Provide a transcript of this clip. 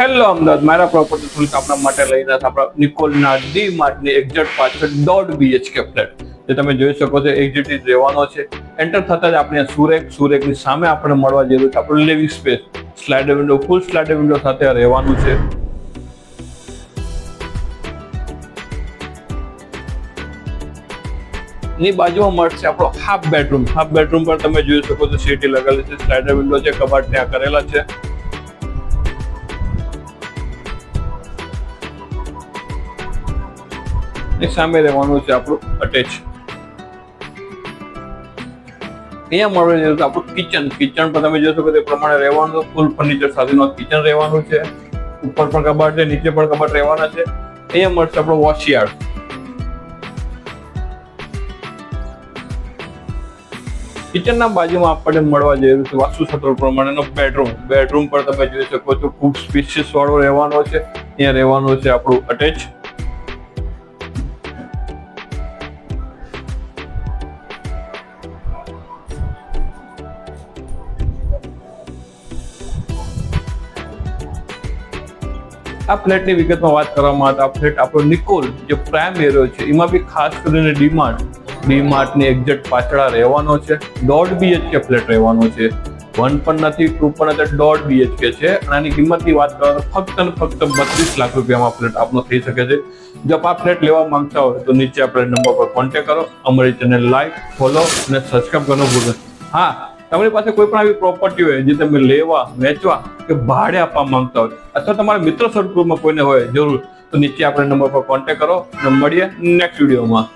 Hello Ahmedabad. મારા property Surat આપણા માટે લઈને આપણા નિકોલના ડી માર્ટની એક્ઝેક્ટ પાછળ દોઢ બીએચકે ફ્લેટ જે તમે જોઈ શકો છો એક્ઝેક્ટ રહેવાનો છે. એન્ટર થતા જ આપણે સુરેખ, સુરેખની સામે આપણે મળવા જરૂર છે આપણું living space slider window full slider window સાથે રહેવાનું છે. ની બાજુમાં મળશે આપણો હાફ બેડરૂમ હાફ બેડરૂમ પર તમે જોઈ શકો છો સીટી લગાવેલી છે સ્લાઇડર વિન્ડો છે, કબાટ ત્યાં કરેલા છે. ની સામે રહેવાનું છે આપણું અટેચ અહીંયા મળે છે આપણું કિચન કિચન પર તમે જોશો કે તે પ્રમાણે રહેવાનું ફૂલ ફર્નિચર સાથેનો કિચન રહેવાનું છે. ઉપર પણ કબાટ છે, નીચે પણ કબાટ રહેવાના છે. અહીંયા મળશે આપણો વોશિયાર્ડ કિચનના બાજુમાં આપણને મળવા જઈ રહ્યું છે સત્ર પ્રમાણેનો બેડરૂમ બેડરૂમ પર તમે જોઈ શકો છો ખૂબ સ્પેશિયસ વાળો રહેવાનો છે. અહીંયા રહેવાનું છે આપણું અટેચ આ ફ્લેટની વિગતમાં વાત કરવામાં આવે તો આ ફ્લેટ આપણો નિકોલ, જે પ્રાઇમ એરિયો છે, એમાં બી ખાસ કરીને ડીમાર્ટ, ડીમાર્ટની એક્ઝેક્ટ પાછળ રહેવાનો છે. દોઢ બીએચકે ફ્લેટ રહેવાનો છે. વન પણ નથી, ટુ પણ નથી, દોઢ બીએચકે છે. અને આની કિંમતની વાત કરો તો ફક્ત ને ફક્ત બત્રીસ લાખ રૂપિયામાં ફ્લેટ આપનો થઈ શકે છે. જો આપ ફ્લેટ લેવા માંગતા હોય તો નીચે આપણે નંબર પર કોન્ટેક્ટ કરો. અમારી ચેનલ લાઈક ફોલો અને સબસ્ક્રાઈબ કરવાનું ભૂલો હા તમારી પાસે કોઈ પણ આવી પ્રોપર્ટી હોય, જે તમે લેવા, વેચવા કે ભાડે આપવા માંગતા હોય, અથવા તમારા મિત્ર સર્કલમાં કોઈને હોય જરૂર, તો નીચે આપણે નંબર પર કોન્ટેક્ટ કરો અને મળીએ નેક્સ્ટ વિડીયોમાં